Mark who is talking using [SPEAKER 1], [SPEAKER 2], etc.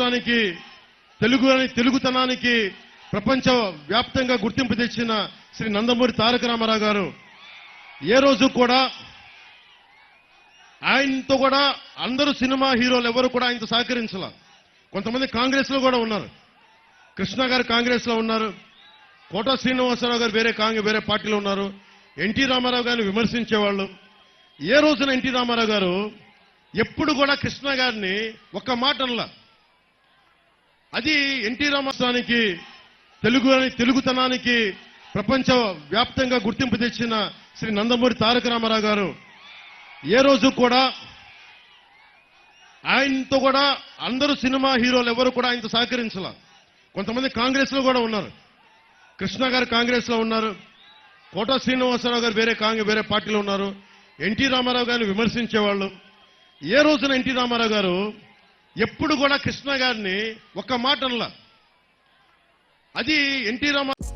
[SPEAKER 1] రాష్ట్రానికి తెలుగు తెలుగుతనానికి ప్రపంచ వ్యాప్తంగా గుర్తింపు తెచ్చిన శ్రీ నందమూరి తారక రామారావు గారు ఏ రోజు కూడా ఆయనతో కూడా అందరూ సినిమా హీరోలు ఎవరు కూడా ఆయనతో సహకరించాల. కొంతమంది కాంగ్రెస్లో కూడా ఉన్నారు. కృష్ణ గారు కాంగ్రెస్లో ఉన్నారు. కోట శ్రీనివాసరావు గారు వేరే కాంగ్రెస్ వేరే పార్టీలో ఉన్నారు. ఎన్టీ రామారావు గారిని విమర్శించేవాళ్ళు. ఏ రోజున ఎన్టీ రామారావు గారు ఎప్పుడు కూడా కృష్ణ గారిని ఒక్క మాట అనలా అది ఎన్టీ రామస్వామికి తెలుగు తెలుగుతనానికి ప్రపంచ వ్యాప్తంగా గుర్తింపు తెచ్చిన శ్రీ నందమూరి తారక రామారావు గారు. ఏ రోజు కూడా ఆయనతో కూడా అందరూ సినిమా హీరోలు ఎవరు కూడా ఆయనతో సహకరించాల. కొంతమంది కాంగ్రెస్లో కూడా ఉన్నారు. కృష్ణ గారు కాంగ్రెస్లో ఉన్నారు. కోట శ్రీనివాసరావు గారు వేరే కాంగ్రెస్ వేరే పార్టీలో ఉన్నారు. ఎన్టీ రామారావు గారిని విమర్శించేవాళ్ళు. ఏ రోజున ఎన్టీ రామారావు గారు ఎప్పుడు కూడా కృష్ణ గారిని ఒక్క మాట అనలా అది ఎన్టీ రామారావు